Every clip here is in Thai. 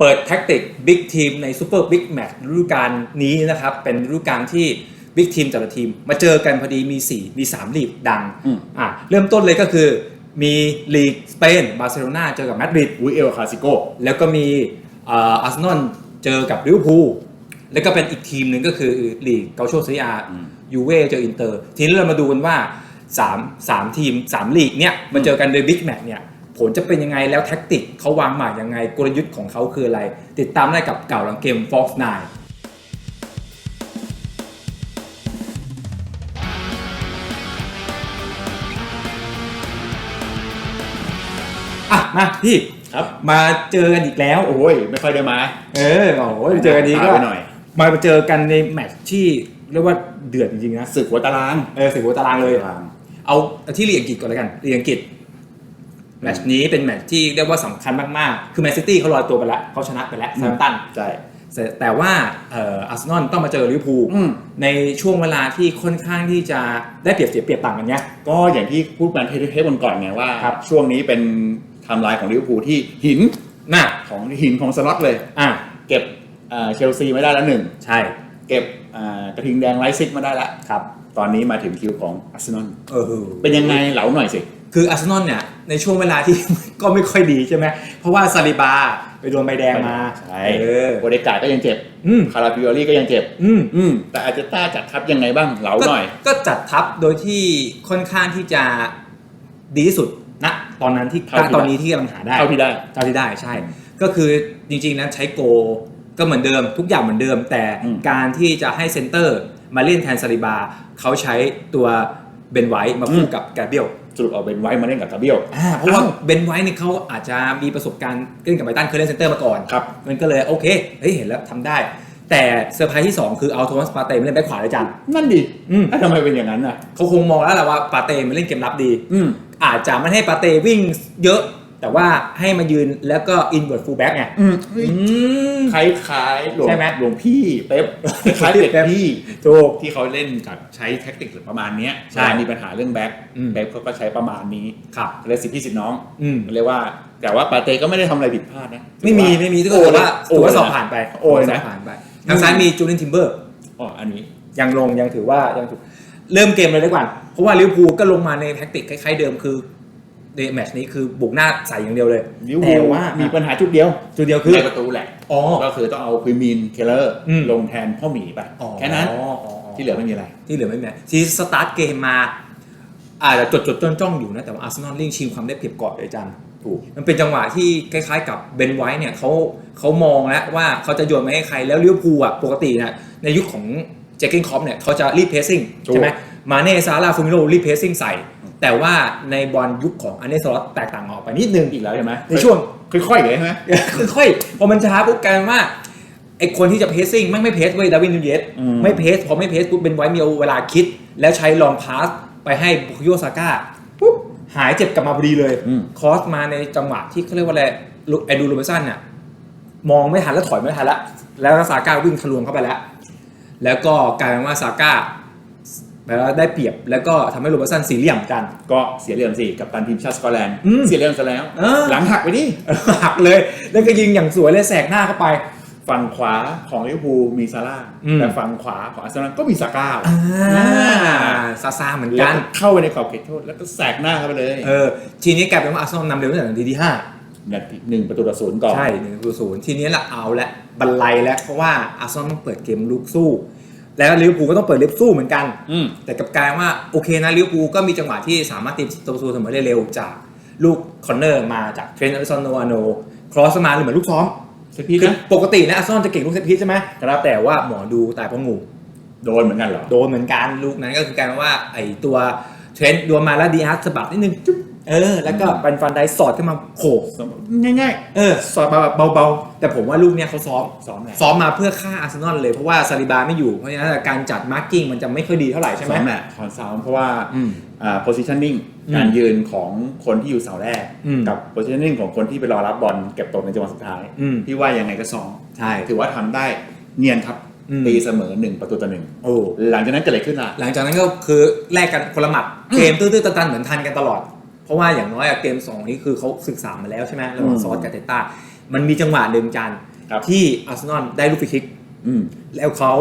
เปิดแท็กติกบิ๊กทีมในซูเปอร์บิ๊กแมตช์ฤดูกาลนี้นะครับ เป็นฤดูกาลที่บิ๊กทีมแต่ละทีม มาเจอกันพอดีมี 4 มี 3 ลีกดังอืมอะเริ่มต้นเลยก็คือมีลีกสเปนบาร์เซโลนาเจอกับมาดริดอุ้ยเอลคลาสิโกแล้วก็มีเอาร์เซนอลเจอกับลิเวอร์พูลแล้วก็เป็นอีกทีมหนึ่งก็คือลีกเกาโชซีอาอืมยูเว่เจออินเตอร์ ทีนี้เรามาดูกันว่า3 3ทีม 3 ลีกเนี่ยมาเจอกันในบิ๊กแมตช์เนี่ย ผลจะเป็นยังไงแล้วแท็กติกเขาวางหมากยังไงกลยุทธ์ของเขาคืออะไร ติดตามได้กับเก่าหลังเกม Fox 9อะมาพี่ครับ มาเจอกันอีกแล้ว โอ้ยไม่ค่อยได้มา เออโอ้ยเจอกันนี้ก็พาไปหน่อย มาเจอกันในแมตช์ที่เรียกว่าเดือดจริงๆนะศึกหัวตารางเออสิบหัวตารางเลยตารางเอาที่ลีกอังกฤษก่อนเลยกันลีกอังกฤษ แมตช์นี้เป็นแมตช์ที่เรียกว่าสำคัญมากๆ คือแมนซิตี้เขาลอยตัวไปแล้วเขาชนะไปแล้วซาร์ตันใช่แต่ว่าเอ่ออาร์เซนอลต้องมาเจอลิเวอร์พูลอืมในช่วงเวลาที่ค่อนข้างที่จะได้เปรียบเสียเปรียบต่างกันเนี้ยก็อย่างที่พูดมาเทปก่อนๆไงว่าครับช่วงนี้เป็นไทำลายของลิเวอร์พูลที่หินน่ะของหินของสล็อตเลยอะเก็บอ่าเชลซีไม่ได้แล้วหนึ่งใช่ เก็บอ่ากระทิงแดงไลซิกมาได้แล้วครับ ตอนนี้มาถึงคิวของอาร์เซนอลเออเป็นยังไงเหลาหน่อยสิ คืออาร์เซนอลเนี่ยในช่วงเวลาที่ ก็ไม่ค่อยดีใช่ไหมเพราะว่าซาลิบาไปโดนใบแดงมาใช่เออโอเดกาก็ยังเจ็บอืมคาราฟิโอรี่ก็ยังเจ็บอืมอืมแต่อาจจะต้าจัดทัพยังไงบ้างเหลาหน่อย ก็ก็จัดทัพโดยที่ค่อนข้างที่จะดีที่สุดณตอนนั้นที่เท่าที่ตอนนี้ที่กำลังหาได้เท่าที่ได้ เท่าที่ได้ใช่ ก็คือจริงๆนะใช้โกก็เหมือนเดิม ทุกอย่างเหมือนเดิม แต่อืม การที่จะให้เซนเตอร์มาเล่นแทนซาลิบา เขาใช้ตัวเบนไวท์มาคู่กับแกเบียล สรุปเอาเป็นไว้มาเล่นกับกาเบียล อ่าเพราะว่าอ้าวเบนไวท์เนี่ยเขาอาจจะมีประสบการณ์เล่นกับไบรตันเคยเล่นเซนเตอร์มาก่อนครับ มันก็เลยโอเคเฮ้ยเห็นแล้วทำได้ แต่เซอร์ไพรส์ที่สองคือเอาโทมัสปาเต้มาเล่นแบ็คขวาเลยจัน นั่นดิอืมอะทำไมเป็นอย่างนั้นอะ เขาคงมองแล้วแหละว่าปาเต้มันเล่นเกมรับดี อืม อาจจะไม่ให้ปาเต้วิ่งเยอะ แต่ว่าให้มายืนแล้วก็อินเวิร์ดฟูลแบ็กไงอืมอืมคล้ายๆหลวงใช่ไหมหลวงพี่เป๊ปคล้ายๆเป๊ปพี่ถูกที่เขาเล่นกับใช้แท็กติกประมาณเนี้ยใช่เวลามีปัญหาเรื่องแบ็คอืมเป๊ปเขาก็ใช้ประมาณนี้ครับเลยสิทธิพี่สิทธิน้องอืมเรียกว่า แต่ว่าปาเต้ก็ไม่ได้ทำอะไรผิดพลาดนะไม่มีถือว่าไม่มีทุกคนถือว่าโอ้ถือว่าเลยสอบผ่านไปโอ้ยนะสอบผ่านไปทางซ้ายมีจูเลียนทิมเบอร์อ๋ออันนี้ยังลงยังถือว่ายังถือเริ่มเกมเลยดีกว่าเพราะว่าลิเวอร์พูลก็ลงมาในแท็กติกคล้ายๆเดิมคือ ในแมตช์นี้คือบุกหน้าใส่อย่างเดียวเลยลิเวอร์แต่พูลว่ามีปัญหาจุดเดียว จุดเดียวคือในประตูแหละอ๋อก็คือต้องเอาคุยมินเคลเลอร์อืมลงแทนพ่อหมีไปอ๋อแค่นั้นอ๋ออ๋อที่เหลือไม่มีอะไร ที่เหลือไม่มีอะไรทีสตาร์ทเกมมาอาจจะจดจดจ้องจ้องๆอยู่นะแต่ว่าอาร์เซนอลเร่งชิงความได้เปรียบก่อนเลยจันถูกมันเป็นจังหวะที่คล้ายๆกับเบนไวท์เนี่ยเขาเขามองแล้วว่าเขาจะโยนมาให้ใครแล้วลิเวอร์พูลอะปกติเนี่ยในยุคของเจคเกนคอปเนี่ยเขาจะรีเพสซิ่งถูกใช่ไหมมาเน่ซาร่าฟูมิโลรีเพสซิ่งใส่ แต่ว่าในบอลยุคของอันเนสลอตแตกต่างออกไปนิดนึงอีกแล้วใช่ไหมในช่วงค่อยๆเลยใช่ไหมค่อยๆพอมันช้าปุ๊บกลายเป็นว่าไอคนที่จะเพสซิ่งไม่ไม่เพสเว้ยดาวินนูเยสอืมไม่เพสพอไม่เพสปุ๊บเป็นไว้มีเวลาคิด แล้วใช้ลองพาสไปให้บุคโยซาก้าปุ๊บหายเจ็บกลับมาพอดีเลยอืมคอสมาในจังหวะที่เขาเรียกว่าอะไรลูไอดูโรเบร์สันเนี่ยมองไม่ทันแล้วถอยไม่ทันแล้วแล้วซาก้าวิ่งทะลวงเข้าไปแล้ว แล้วก็กลายเป็นว่าซาก้า แล้วได้เปรียบแล้วก็ทำให้โรเบร์สันสี่เหลี่ยมกัน ก็เสียเหลี่ยมสิกับตันทีมชาติสกอตแลนด์อืมเสียเหลี่ยมซะแล้ว เออ หลังหักไปดิ หักเลย แล้วก็ยิงอย่างสวยเลยแสกหน้าเข้าไป ฝั่งขวาของลิเวอร์พูลมีซาร่าอืม แต่ฝั่งขวาของอาร์เซนอลก็มีซาก้าอ่าซาซาเหมือนแล้กัวนเข้าไปในขอบเขตโทษแล้วก็แสกหน้าเข้าไปเลยเออทีนี้กลายเป็นว่าอาร์เซนอลนำเร็วตั้งแต่นาทีที่ห้า นาทีหนึ่งประตูต่อศูนย์ก่อน ใช่หนึ่งประตูศูนย์ทีนี้ละเอาละบันไลแล้วเพราะว่าอาร์เซนอลต้องเปิดเกมลุกสู้ แล้วลิเวอร์พูลก็ต้องเปิดเล็บสู้เหมือนกัน อืม แต่กลับกลายว่าโอเคนะลิเวอร์พูลก็มีจังหวะที่สามารถตีประตูเสมอได้เร็วจากลูกคอนเนอร์มาจากเทรนต์อลิสันโนอาโนครอสมาหรือเหมือนลูกซ้อม เซตพีซคือนะปกตินะอาร์เซนอลจะเก่งลูกเซตพีซใช่ไหมครับแต่ว่าหมอดูตายเพราะงู โดนเหมือนกันเหรอ โดนเหมือนกันลูกนั้นก็คือกลายเป็นว่าไอตัวเทรนต์โดนมาแล้วดีอาร์สะบัดนิดนึงจุ๊บ เออ แล้วก็เป็นฟันไดสอดขึ้นมาโขกง่ายเออๆสอดมาแบบเบาแต่ผมว่าลูกเนี้ยเขาซ้อมๆซ้อมแหละซ้อมมาเพื่อฆ่าอาร์เซนอลเลย เพราะว่าซาลิบาไม่อยู่ เพราะฉะนั้นการจัดมาร์กิ้งมันจะไม่ค่อยดีเท่าไหร่ใช่ไหมซ้อมแหละคอนซ้อมเพราะว่าอืมอ่า positioning อืมการยืนของคนที่อยู่เสาแรกอืมกับ positioning ของคนที่ไปรอรับบอลเก็บตกในจังหวะสุดท้ายอืมพี่ว่ายังไงก็ซ้อมใช่ถือว่าทำได้เนียนครับอืมตีเสมอหนึ่งประตูต่อหนึ่งโอ้หลังจากนั้นเกิดอะไรขึ้นล่ะ หลังจากนั้นก็คือแลกกันคนละหมัดเกมตื้อๆตันๆเหมือนทันกันตลอดเพ ราะว่าอย่างน้อยอะเกมสองนี้คือเขาศึกษามาแล้วใช่ไหมระหว่างอืมซอสกับเตต้า มันมีจังหวะหนึ่งจานครับที่อาร์เซนอลได้ลูกฟรีคิกอืมแล้วเขา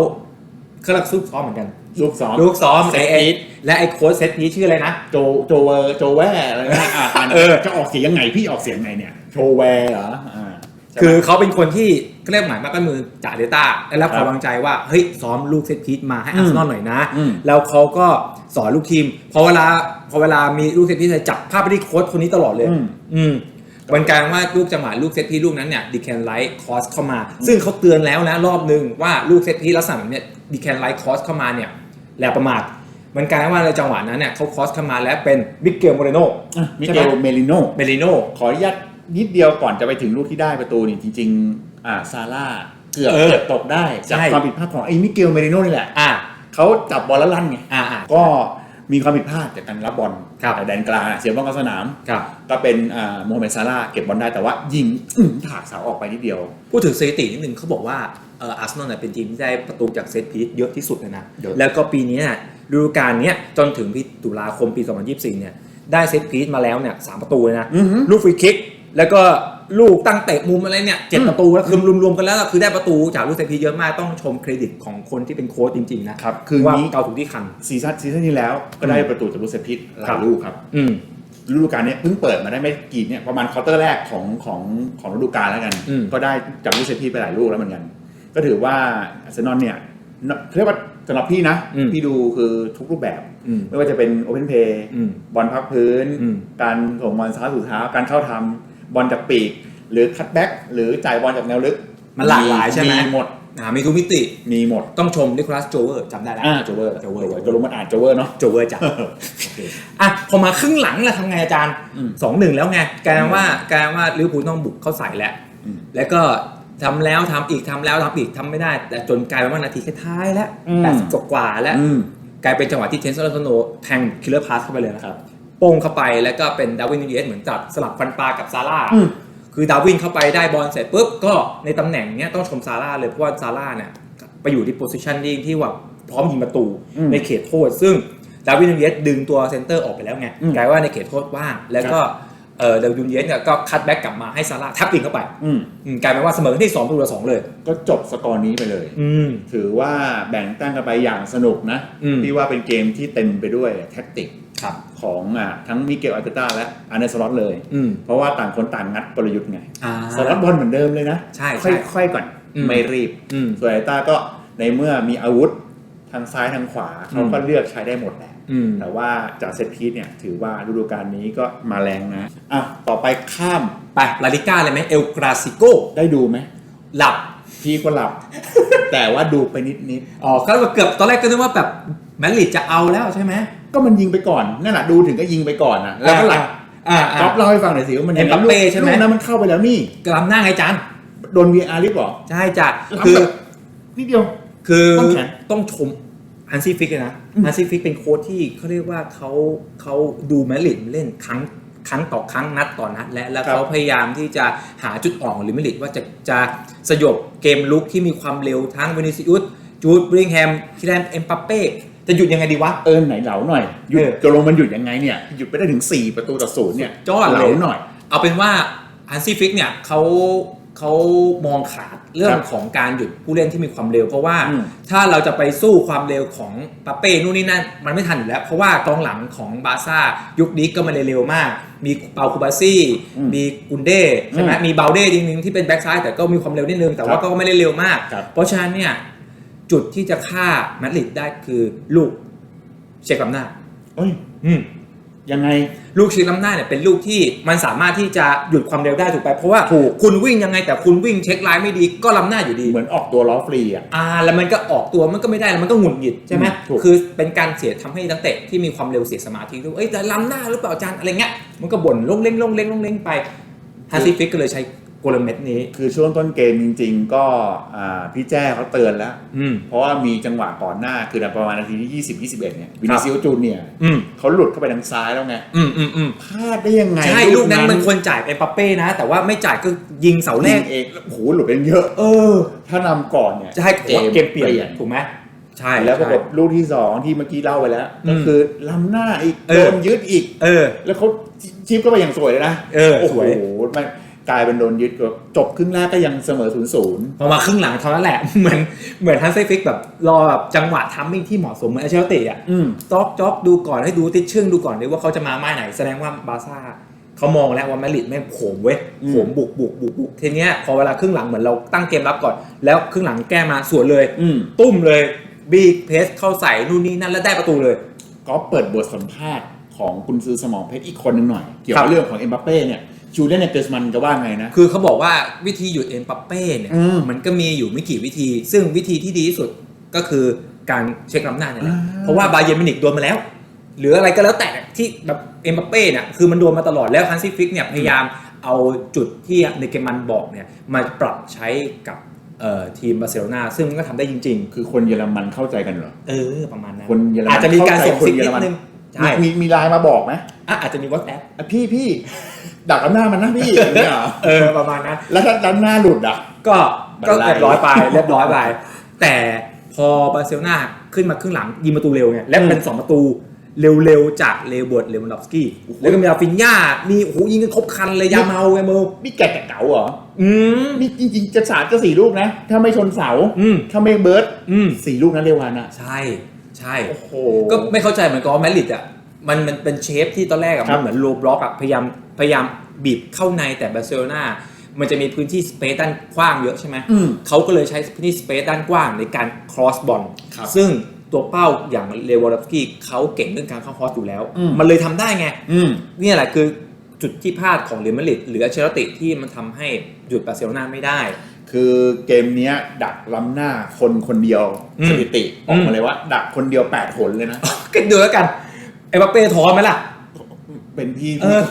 เขาเรียกซุกซ้อมเหมือนกัน ลูกซ้อมลูกซ้อมเซตไอ้พีไอ้ทและไอ้โค้ชเซตนี้ชื่ออะไรนะ โจโจเวอร์โจแวร์อะไรนะอ่าอ่านเออจะออกเสียงยังไงพี่ออกเสียงไงเนี่ยโชแวร์เหรออ่าใช่ไหมคือเขาเป็นคนที่ เขาเรียกหมายมากก็มือจ่าเดต้าได้รับคครับวามวางใจว่าเฮ้ยซ้อมลูกเซตพีทมาให้อาร์เซนอลหน่อยนะอืมแล้วเขาก็สอนลูกทีมพอเวลาพอเวลามีลูกเซตพีทจะจับภาพไปที่โค้ชคนนี้ตลอดเลย อืมอืมมันกลายเป็นว่าลูกจังหวะลูกเซตพีทลูกนั้นเนี่ยดีแคนไลท์คอสเข้ามา ซึ่งเขาเตือนแล้วนะรอบนึงว่าลูกเซตพีทลักษณะแบบเนี้ยดีแคนไลท์คอสเข้ามาเนี่ยแหละประมาทมันกลายเป็นว่าในจังหวะนั้นเนี่ยเขาคอสเข้ามาแล้วเป็นมิเกลโมเรโนอะมิใช่เกไหมลเมลิโนเมลิโนขออนุญาตนิดเดียวก่อนจะไปถึงลูกที่ได้ประตูนี่จริง ๆ อ่าซาร่าเกือบเออเกือบตกได้จากใช่ความผิดพลาดของไอ้มิเกลเมลิโนนี่แหละอ่าเขาจับบอลแล้วลั่นไงอ่าอ่าก็มีความผิดพลาดจากการรับบอลครับแต่แดนกลางอะเสียบอลเข้าสนามครับก็เป็นอ่าโมฮัมเหม็ดซาร่าเก็บบอลได้แต่ว่ายิงอื้อถากเสาออกไปนิดเดียว พูดถึงสถิตินิดนึงเขาบอกว่าเอออาร์เซนอลเนี่ยเป็นทีมที่ได้ประตูจากเซตพีซเยอะที่สุดเลยนะเยอะแล้วก็ปีนี้เนี่ยฤดูกาลเนี้ยจนถึงปีตุลาคมปี 2024 เนี่ย ได้เซตพีซมาแล้วเนี่ยสามประตูเลยนะอือหือลูกฟรีคิก แล้วก็ ลูกตั้งเตะมุมอะไรเนี่ยเจ็ดอืมประตูแล้วคือรวมๆกันแล้วคือได้ประตูจากลูกเซตพีซเยอะมากต้องชมเครดิตของคนที่เป็นโค้ชจริงๆนะครับคือว่านี้เกาถูกที่คันซีซั่นซีซั่นที่แล้วก็ได้ประตูจากลูกเซตพิษหครัลายบลูกครับอืมฤดูกาลเนี้ยเพิ่งเปิดมาได้ไม่กี่เนี่ยประมาณควอเตอร์แรกของของของฤดูกาลแล้วกันอืมก็ได้จากลูกเซตพิษไปหลายลูกแล้วเหมือนกัน ก็ถือว่าอาร์เซนอลเนี่ยเรียกว่าสำหรับพี่นะอืมพี่ดูคือทุกรูปแบบอืมไม่ว่าจะเป็นโอเพนเพย์อืมบอลพักพื้นอืมการส่งบอลซ้ายสู่เท้าการเข้าทำ บอลจากปีก หรือคัตแบ็กหรือจ่ายบอลจากแนวลึกมันหลากหลายใช่ไหมหมดอ่ามีทุกมิติมีหมดต้องชมนิโคลัสโจเวอร์จำได้แล้วอ่าโจเวอร์โจเวอร์โจเวอร์มันอ่านโจเวอร์เนาะโจเวอร์จ้ะอะพอมาครึ่งหลังแล้วทำไงอาจารย์อืมสองหนึ่งแล้วไงกลายเป็นว่ากลายเป็นว่าลิเวอร์พูลต้องบุกเข้าใส่แล้วอืมแล้วก็ทำแล้วทำอีกทำแล้วทำอีกทำไม่ได้ แต่จนกลายเป็นว่านาทีท้ายๆแล้วอืมแปดสิบกว่าๆแล้วอืมกลายเป็นจังหวะที่เทนเซอร์โนแทงคิลเลอร์พาสเข้าไปเลยนะครับ โป้งเข้าไปแล้วก็เป็นดาร์วินนูเยสเหมือนจับสลับฟันปลากับซาร่าอืมคือดาร์วินเข้าไปได้บอลเสร็จปุ๊บก็ในตำแหน่งเนี้ยต้องชมซาร่าเลยเพราะว่าซาร่าเนี่ยไปอยู่ที่โพซิชันที่ที่ว่าพร้อมยิงประตูอืมในเขตโทษ ซึ่งดาร์วินนูเยสดึงตัวเซนเตอร์ออกไปแล้วไงอืมกลายว่าในเขตโทษว่างแล้วก็เออดาร์วินนูเยสเนี่ยก็คัดแบ็กกลับมาให้ซาร่าทับยิงเข้าไปอืมอืมกลายเป็นว่าเสมอกันที่2ประตูต่อสองเลย ก็จบสกอร์นี้ไปเลยอืมถือว่าแบ่งแต้มกันไปอย่างสนุกนะอืมพี่ว่าเป็นเกมที่เต็มไปด้วยแท็กติกครับ ของอะทั้งมิเกลอาร์เตต้าและอาร์เนสลอตเลย อืม เพราะว่าต่างคนต่างงัดกลยุทธ์ไงอ่า สล็อตบอลเหมือนเดิมเลยนะใช่ใช่ค่อยๆก่อนอืม ไม่รีบ อืม ส่วนอาร์เตต้าก็ในเมื่อมีอาวุธทางซ้ายทางขวาเขาก็เลือกใช้ได้หมดแหละ อืม แต่ว่าจากเซตพีซเนี่ยถือว่าฤดูกาลนี้ก็มาแรงนะอะต่อไปข้ามไปลาลิก้าเลยไหมเอลกราซิโกได้ดูไหมหลับ พี่ก็หลับ แต่ว่าดูไปนิดอ๋อก็เกือบตอนแรกก็นึกว่าแบบแมดริดจะเอาแล้วใช่ไหมๆ ก็มันยิงไปก่อนนั่นแหละดูถึงก็ยิงไปก่อนนะแล้วก็หลับอ่าอ่าจ๊อบเล่าให้ฟังหน่อยสิว่ามันยังไงเอ็มบัปเป้ใช่ไหมลูกนั้นมันเข้าไปแล้วนี่กลำหน้าไงจานโดน VR รีบเหรอใช่จ้ะล้ำคือแบบนิดเดียวคือต้องแข็งต้องชมฮันซี่ฟิกเลยนะอืมฮันซี่ฟิกเป็นโค้ชที่เขาเรียกว่าเขาเขาดูแมดริดเล่นครั้งครั้งต่อครั้งนัดต่อนัดและแล้วเขาพยายามที่จะหาจุดอ่อนของลิเมริดว่าจะจะสยบเกมลุกที่มีความเร็วทั้งวินิซิอุสจูดบริงแฮมคิแลนเอ็มปัปเป้ จะหยุดยังไงดีวะ เออไหนเหลาหน่อยหยุดเออ จะลงมันหยุดยังไงเนี่ยหยุดไปได้ถึง 4 ประตูต่อศูนย์เนี่ยยอดเลยเหลาหน่อย เอาเป็นว่าฮันซี่ฟิกเนี่ยเขาเขามองขาดเรื่องครับของการหยุดผู้เล่นที่มีความเร็ว เพราะว่าอืม ถ้าเราจะไปสู้ความเร็วของปาเป้นู่นนี่นั่นมันไม่ทันอยู่แล้ว เพราะว่ากองหลังของบาร์ซ่ายุคนี้ก็ไมาเร็วมาก มีเปาคูบาซี่อืมมีกุนเด้ใช่ไหมอืมมีเบลเด้จริงๆที่เป็นแบ็กซ้ายแต่ก็มีความเร็วนิดนึงแต่ครัว่าบก็ไม่ได้เร็วมาก ครับ เพราะฉะนั้นเนี่ย จุดที่จะฆ่ามาดริดได้คือลูกเช็คลำหน้าเอ้ยอืมยังไงลูกชิงล้ำหน้าเนี่ยเป็นลูกที่มันสามารถที่จะหยุดความเร็วได้ถูกไปเพราะว่าถูกคุณวิ่งยังไงแต่คุณวิ่งเช็คไลน์ไม่ดีก็ล้ำหน้าอยู่ดี เหมือนออกตัวล้อฟรีอะอ่าแล้วมันก็ออกตัวมันก็ไม่ได้แล้วมันก็หงุดหงิดใช่ไหมอืมถูกคือเป็นการเสียทำให้นักเตะที่มีความเร็วเสียสมาธิด้วยเอ้ยแต่ล้ำหน้าหรือเปล่าอาจารย์อะไรเงี้ยมันก็บ่นลงเล้งลงเล้งลงเล้งไปฮาซิฟิกก็เลยใช้ กลเม็ดนี้ คือช่วงต้นเกมจริง ๆ ก็อ่าพี่แจ้เขาเตือนแล้ว อืม เพราะว่ามีจังหวะก่อนหน้าคือประมาณนาทีที่ 20 21 เนี่ยวินิซิลจูเนียร์อืม เขาหลุดเข้าไปทางซ้ายแล้วไงอืมอืมอืมพลาดได้ยังไงใช่ลูกนั้นมันควรจ่ายไปปัปเป้นะ แต่ว่าไม่จ่ายก็ยิงเสาแรยิกงเองโอ้โหหลุดไปเยอะ เออถ้านำก่อนเนี่ยจะให้ผมว่าเกมเปลี่ยนถูกไหมใช่แล้วปรากฏใช่ ลูกที่สองที่เมื่อกี้เล่าไปแล้ว อืมก็คือล้ำหน้าอีกเอโดอ นยึดอีก เออ แล้วเขาชิปก็ไปอย่างสวยเลยนะเออโอ้โหสวย มัน กลายเป็นโดนยึดก็จบครึ่งแรกก็ยังเสมอศูนย์ศูนย์พอมาครึ่งหลังเท่านั้นแหละ เหมือนเหมือนทันเซฟิกแบบรอแบบจังหวะทัมมิ่งที่เหมาะสมเหมือนอาเชลติอะอืมจ็อกจ็อกดูก่อนให้ดูติดชึ่งดูก่อนเลยว่าเขาจะมาไม้ไหนแสดงว่าบาร์ซ่าเขามองแล้วว่าแมดริดแม่งโขมเว้ยอืมโขมบุกบุกบุกบุกทีเนี้ยพอเวลาครึ่งหลังเหมือนเราตั้งเกมรับก่อน แล้วครึ่งหลังแก้มาสวนเลยอืมตุ้มเลยบีเพสเข้าใส่นู่นนี่นั่นแล้วได้ประตูเลยก็เปิดบทสัมภาษณ์ของคุณซื้อสมองเพชรอีกคนหนึ่งหน่อย เกี่ยวครักับบเรื่องของเอ็มบัปเป้เนี่ย จูเลียนเนเกอร์สมันจะว่าไงนะ คือเขาบอกว่าวิธีหยุดเอ็มปัปเป้เนี่ยอืมมันก็มีอยู่ไม่กี่วิธี ซึ่งวิธีที่ดีที่สุดก็คือการเช็คลำหน้าเนี่ยแหละอ่าเพราะว่าบาเยร์นมิวนิกโดนมาแล้ว หรืออะไรก็แล้วแต่ที่แบบเอ็มบัปเป้เนี่ยคือมันโดนมาตลอดแล้วฮันซี่ฟลิกเนี่ยพยายามเอาจุดที่ในเกมมันบอกเนี่ยมาปรับใช้กับเอ่อทีมบาร์เซโลนาซึ่งมันก็ทำได้จริงคือคนเยอรมันเข้าใจกันเหรอๆเออ ประมาณนั้นคนเยอรมันอาจจะมีการส่งเข้าใจคนซิกเยอนิรดมันนึงใช่มีมีไลน์มาบอกไหมอะอาจจะมีวอทแอปอะพี่พี่ ดักด้านหน้ามันนะพี่อย่างเนี่ยเหรอเออประมาณนั้น แล้วถ้าด้านหน้าหลุดอะ ก็บันก็ไลเรียบร้อยไปเรียบร้อยไปแต่พอบาร์เซโลนาขึ้นมาครึ่งหลังยิงประตูเร็วเนี่ยและเป็น2ประตูเร็วๆจากเลเบิร์ตเลวันดอฟสกี้แล้วก็มีอาฟินย่ามีโอ้โหยิงกันครบคันเลยยาเมาไงเมานี่แกะเก๋าเหรออืมนี่จริงๆจะสามจะสี่ลูกนะ ถ้าไม่ชนเสาอืมถ้าไม่เบิร์ดอืมสี่ลูกนั้นเร็ววันอะ ใช่ ใช่โอ้โหก็ไม่เข้าใจเหมือนกันว่าแมดริดอะ มันมันเป็นเชฟที่ตอนแรกอะครัมับนเหมือนโลบล็อกอะพยายามพยายามบีบเข้าในแต่บาร์เซโลนามันจะมีพื้นที่สเปซด้านกว้างเยอะใช่ไหมอืมเขาก็เลยใช้พื้นที่สเปซด้านกว้างในการครอสบอลครับซึ่งตัวเป้าอย่างเลวอลฟสกี้เขาเก่งเรื่องการเข้าครอสอยู่แล้วอืมมันเลยทำได้ไงอืมเนี่ยแหละคือจุดที่พลาดของเรอัลมาดริดหรืออัลเชอร์ติที่มันทำให้หยุดบาร์เซโลนาไม่ได้ คือเกมเนี้ยดักล้ำหน้าคนคนเดียวอืมสถิติออกมาเลยว่า ดักคนเดียวแปดผลเลยนะก็ดูแล้วกัน ไอ้บัปเป้ท้อไหมล่ะ เป็นพี่เออ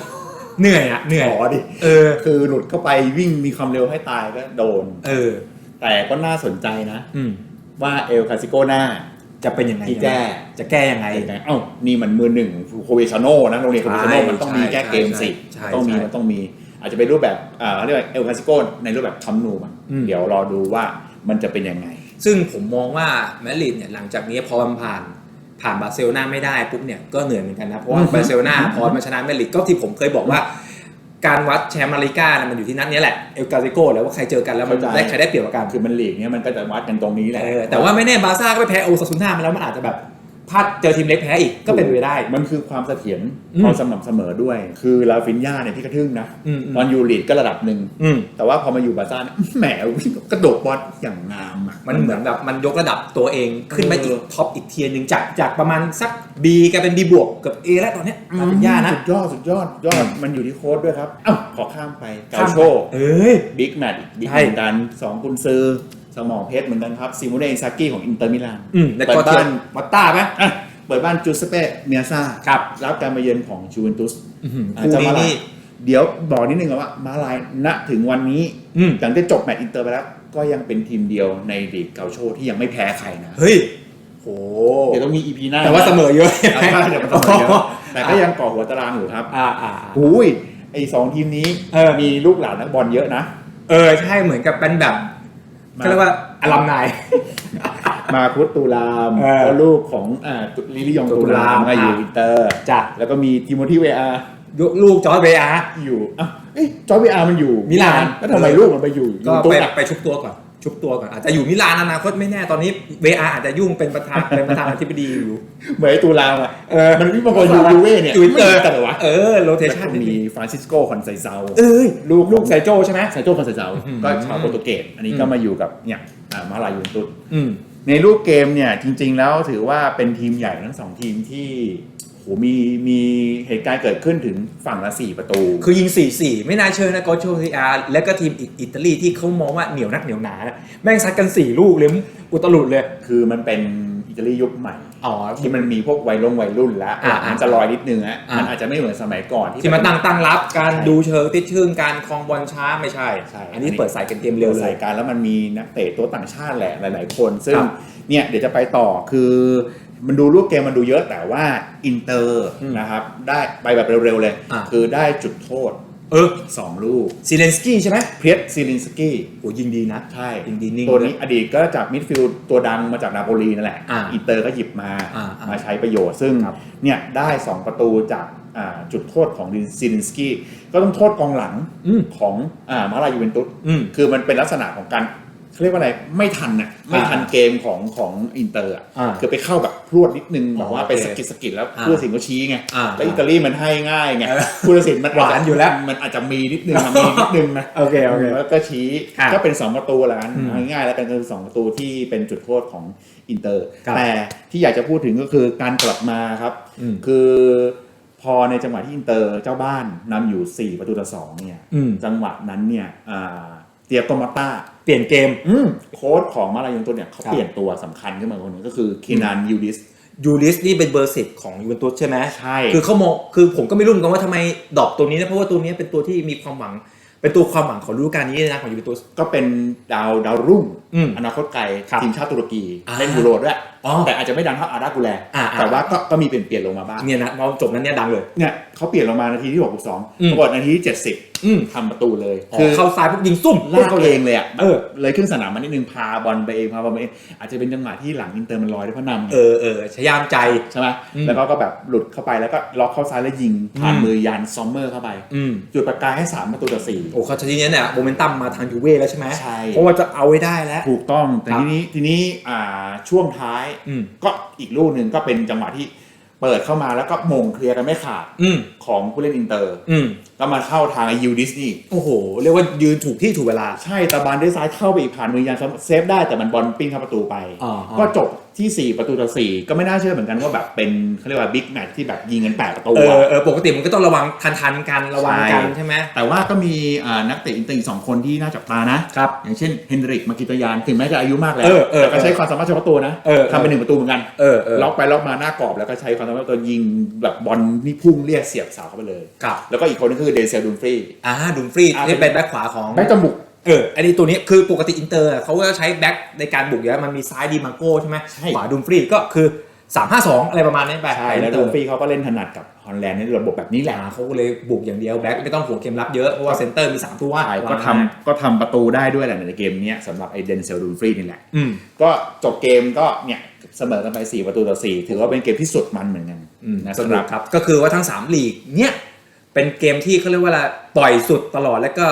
เหนื่อยอะเหนื่อย ขอดิเออ คือหลุดเข้าไปวิ่งมีความเร็วให้ตายก็โดน เออ แต่ก็น่าสนใจนะ อืม ว่าเอลคาซิโกหน้า จะเป็นยังไงที่แก้ จะแก้ยังไงยังไงเอ้านี่มันมือหนึ่งโคเวชาโนนะโรงเรียนโคเวชาโนใช่มันต้องมีแก้เกมสิใช่มันต้องมีใช่ มันต้องมี อาจจะเป็นรูปแบบอ่าเขาเรียกว่าเอลคาซิโกในรูปแบบคัมนูบ้างอืม เดี๋ยวรอดูว่ามันจะเป็นยังไง ซึ่งผมมองว่าแมดริดเนี่ยหลังจากนี้พอมันผ่าน ผ่านบาร์เซโลนาไม่ได้ปุ๊บเนี่ยก็เหนื่อยเหมือนกันนะเพราะว่าอืมบาร์เซโลนาพอมาชนะแมดริดก็ที่ผมเคยบอกว่า การวัดแชมป์อเมริกานะมันอยู่ที่นัดเนี้ยแหละเอลกาซิโกแล้วว่าใครเจอกันแล้วมันเข้าใจได้ใครได้เปรียบกว่ากันคือมันลีกเนี้ยมันก็จะวัดกันตรงนี้แหละเออแต่ว่าไม่แน่บาร์ซ่าก็ไปแพ้โอซาซุน่ามาแล้วมันอาจจะแบบ พลาดเจอทีมเล็กแพ้อีกก็เป็นไปได้ มันคือความเสถียรอืมความสม่ำเสมอด้วย คือลาฟินยาเนี่ยที่กระทึ่งนะอืมอืมตอนยูรีดก็ระดับหนึ่งอืมแต่ว่าพอมาอยู่บาร์ซ่าเนี่ยแหมวิ่งกระโดดบอลอย่างงามอะมันเหมือนแบบมันยกระดับตัวเองขึ้นมาอีกเออท็อปอีกเทียร์หนึ่งจากจากประมาณสัก B กลายเป็น B บวกเกับ A แล้วตอนเนี้ยลาฟินยานะสุดยอดสุดยอดสุดยอดมันอยู่ที่โค้ดด้วยครับเอ้าขอข้ามไปเกาข้ามโชเอ้ยบิ๊กแมตช์อีกบิ๊กใช่เหมือนกันสองกุนซือ สมองเพชรเหมือนกันครับซิโมเนอิซากิของอินเตอร์มิลานอืมแล้วเปิก็ดเทียบ้านวัตต้าไหมอะเปิดบ้านจูเซเป้เมียซาครับรับการมาเยือนของชูเวนตุสอื้อหืออาจคู่จะนี้มาลายนี่เดี๋ยวบอกนิดนึงก่อนว่ามาลายณถึงวันนี้ อืมหลังจากจบแมตช์อินเตอร์ไปแล้ว ก็ยังเป็นทีมเดียวในลีกเกาโชที่ยังไม่แพ้ใครนะเฮ้ยโหเดี๋ยวต้องมีอีพีหน้าแต่ว่าเสมอเยอะเอาใช่เดี๋ยวมันเสมอเยอะแต่ก็ยังก่อหัวตารางอยู่ครับอ่าอ่าหูยไอสองทีมนี้เออ มีลูกหลานนักบอลเยอะนะ เออใช่เหมือนกับเป็นแบบ มาเขาเรียกว่าอลัมนาย มาคุตตูรามเออก็ลูกของอ่าตุลิลิยองตุตูลารามมก็อยู่อะ อินเตอร์จ้ะแล้วก็มีทิโมธีเวอาร์ลูกจอร์จเบอาร์ อยู่อะเอ้ยจอร์จเวอาร์มันอยู่มิลาน แล้วทำไมลูกมันไปอยู่ก็ยูไปตุ๊ดไปชุบตัวก่อน ชุบตัวก่อนอาจจะอยู่มิลานอนาคตไม่แน่ตอนนี้เบอาร์อาจจะยุ่งเป็นประธานเป็นประธานาธิบดีอยู่เหมือนไอ้ตูรามอะเออมันวิ่งมาบอลยูยูเว่เนี่ยทวิตเตอร์ไม่แต่วะเออโรเทแล้วชันก็มีฟรานซิสโกคอนไซเซาเอ้ยลูกลูกไซโจใช่ไหมไซโจคอนไซเซาอืมก็ชาวโปรตุเกสอันนี้ก็มาอยู่กับเนี่ยอ่ามาลายูเวนตุสอืม ในรูปเกมเนี่ยจริง ๆ แล้วถือว่าเป็นทีมใหญ่ทั้งสองทีมที่โหมีมีเหตุการณ์เกิดขึ้นถึงฝั่งละสี่ประตู คือยิง 4-4 ไม่น่าเชื่อนะโกโชซีอาร์แล้วก็ทีมอิอิตาลีที่เขามองว่าเหนียวนักเหนียวหนา แม่งซัดกัน 4 ลูกเลยอุตลุดเลย คือมันเป็นอิตาลียุคใหม่ อ๋อที่มันมีพวกวัยลงวัยรุ่นแล้วอ่ามันจะลอยนิดนึงฮะอ่ามัมันอาจจะไม่เหมือนสมัยก่อน ที่มาตั้งตั้งรับการใช่ดูเชิงติดชื่งการคลองบอลช้าไม่ใช่ใช่อันนี้เปิดใส่กันเกมเร็เร็ววเลใส่ยกันแล้วมันมีนักเตะตัวต่างชาติแหละหลาย ๆ คน ซึ่งครับเนี่ยเดี๋ยวจะไปต่อคือมันดูรูปเกมมันดูเยอะแต่ว่าอินเตอร์อืมนะครับได้ไปแบบเร็ว ๆ เลยอ่าคือได้จุดโทษ เออ2ลูกซีเลนสกี้ใช่ไหมเพียรซิลินสกี้โอ้ยิงดีนะ ใช่ยิงดีนิ่งตัวนี้อดีตก็จากมิดฟิลด์ตัวดังมาจากนาโปลีนั่นแหละอ่าอินเตอร์ก็หยิบมาอ่าอ่ามมาใช้ประโยชน์ซึ่งครับ เนี่ยได้ 2 ประตูจากอ่าจุดโทษของซิลินสกี้ก็ต้องโทษกองหลังอืม ของอ่ามาลายูเวนตุสอืม คือมันเป็นลักษณะของการ เขาเรียกว่าอะไรไม่ทันน่ะไม่ทันเกมของของอินเตอร์อะอ่าคือไปเข้าแบบพรวดนิดนึงแบบว่าโอเคไปสะกิดสะกิดแล้วอ่าผู้ตัดสินก็ชี้ไงอ่าแล้วอิตาลีมันให้ง่ายไงเออผู้ตัดสินมันหวานอยู่แล้วมันอาจจะมีนิดนึงอะมีนิดนึงนะโอเคโอเคแล้วก็ชี้อะก็เป็น 2 ประตูแล้วกันอืมเอาง่ายๆแล้วกันคือสองประตูที่เป็นจุดโทษของอินเตอร์ครับแต่ที่อยากจะพูดถึงก็คือการกลับมาครับอืมคือพอในจังหวะที่อินเตอร์เจ้าบ้านนำอยู่ 4 ประตูต่อสองเนี่ยอืมจังหวะนั้นเนี่ยอ่าเตียโกมาต้าเปลี่ยนเกมอืมโค้ชของมาลายูนตัวเนี่ยเขาครับเปลี่ยนตัวสำคัญขึ้นมาคนหนึงก็คือคีนานยูดิสยูริสนี่เป็นเบอร์สิบของยูเวนตุสใช่ไหมใช่คือเขามองคือผมก็ไม่รู้เหมือนกันว่าทำไมดรอปตัวนี้นะเพราะว่าตัวนี้เป็นตัวที่มีความหวังเป็นตัวความหวังของฤดูกาลนี้เลยนะของยูเวนตุสก็เป็นดาวดาวรุ่งอืมอนาคตไกลครับทีมชาติตุรกีอ่าเล่นยูโรด้วย อ๋อ แต่อาจจะไม่ดังเท่าอารากูแลอ่าอ่าแต่ว่าก็ก็มีเปลี่ยนเปลี่ยนลงมาบ้างเนี่ยนะพอจบนั้นเนี่ยดังเลย เนี่ยเขาเปลี่ยนลงมานาทีที่62อืม ปรากฏนาทีที่อืม70ทำประตูเลยคืคืออเข้าซ้ายปุ๊บยิงซุ่มลากเองเลยอะเออเลยขึ้นสนามมานิดนึงพาบอลไปเองพาบอลไปเองอาจจะเป็นจังหวะที่หลังอินเตอร์มันลอยด้วยเพราะนำไง เออเออชยามใจ ใช่ไหมอืมแล้วก็ก็แบบหลุดเข้าไปแล้วก็ล็อกเข้าซ้ายแล้วยิงผ่านอืม มือยันซอมเมอร์เข้าไป อืม จุดประกายให้สามประตูต่อสี่โอ้เขาทีนี้เนี่ยโมเมนตัมมาทางยูเว่แล้วใช่ไหมใช่ เพราะว่าจะเอาไว้ได้แล้วถูกต้อง แต่ครับ ทีนี้ทีนี้อ่าช่วงท้ายอืม ก็อีกลูกหนึ่งก็เป็นจังหวะที่เปิดเข้ามาแล้วก็มงเคลียร์กันไม่ขาดอืม ของผู้เล่นอินเตอร์ อืม ก็มาเข้าทางไอยูดิสนี่โอ้โห เรียกว่ายืนถูกที่ถูกเวลา ใช่แต่บานด้วยซ้ายเข้าไปอีกผ่านมือยันเซฟได้แต่มันบอลปิ้งเข้าประตูไป อ่าก็จบ ที่ 4 ประตูต่อ 4 ก็ไม่น่าเชื่อเหมือนกันว่าแบบเป็นเขาเรียกว่าบิ๊กแมตช์ที่แบบยิงกัน 8 ประตูเอออะเออปกติมันก็ต้องระวังทันทันๆกันระวังกันใช่ใช่ไหม แต่ว่าก็มีอ่านักเตะอินเตอร์อีกสองคนที่น่าจับตานะครับ อย่างเช่นเฮนริกมากิตยานถึงแม้จะอายุมากแล้ว เออเออแต่ก็ใช้ความสามารถเฉพาะตัวนะเออ ทำเป็นหนึ่งประตูเหมือนกัน เออเออล็อกไปล็อกมาหน้ากรอบแล้วก็ใช้ความสามารถตัวยิงแบบบอลนี่พุ่งเรียกเสียบเสาเข้าไปเลย กับแล้วก็อีกคนนึงคือเดนเซลดูนฟรี อ่าดุมฟรีอ่า ที่เป็นแบ็คขวาของแบ็กจมูก เอออันนี้ตัวนี้คือปกติอินเตอร์อะเขาก็จะใช้แบ็คในการบุกอยู่แล้วมันมีซ้ายดีมาโก้ใช่ไหมใช่ขวาดุมฟรีก็คือ352อะไรประมาณนี้ไปใช่แล้วอินเตดูอร์นฟรีเขาก็เล่นถนัดกับฮอลแลนด์ในระบบแบบนี้แหละอ่าเขาก็เลยบุกอย่างเดียวแบ็คไม่ต้องห่วงเกมรับเยอะ เพราะว่าเซนเตอร์มี3ตัวใช่ก็ทำก็ทำประตูได้ด้วยแหละในเกมเนี้ยสำหรับไอเดนเซลดูนฟรีนี่แหละอืมก็จบเกมก็เนี่ยเสมอกันไป 4 ประตูต่อ 4 ถือว่าเป็นเกมที่สุดมันเหมือนกันอืมนะสสำนุหรักบครับก็คือว่าทั้ง 3 ลีกเนี่ยเป็นเกมที่เขาเรียกว่าอะไรปล่อยสุดตลอดแล้วก็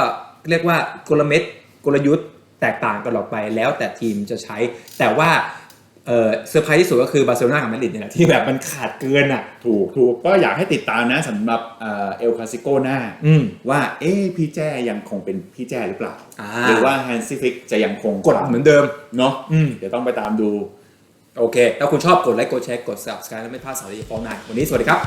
เรียกว่ากลเม็ดกลยุทธ์แตกต่างกันออกไปแล้วแต่ทีมจะใช้ แต่ว่าเออเซอร์ไพรส์ที่สุดก็คือบาร์เซโลนากับมาดริดเนี่ยแหละที่แบบมันขาดเกินอะ ถูกถูกก็อยากให้ติดตามนะสำหรับเอ่อลคาซิโกหน้าอืมว่าเอ๊ะพี่แจ้ยังคงเป็นพี่แจ้หรือเปล่าอ่าหรือว่าแฮนซี่ฟิกจะยังคงกดเหมือนเดิมเนาะอืมเดี๋ยวต้องไปตามดู โอเค ถ้าคุณชอบกดไลค์กดแชร์กด subscribe แล้วไม่พลาดสาระดีฟองหน้าวันนี้สวัสดีครับ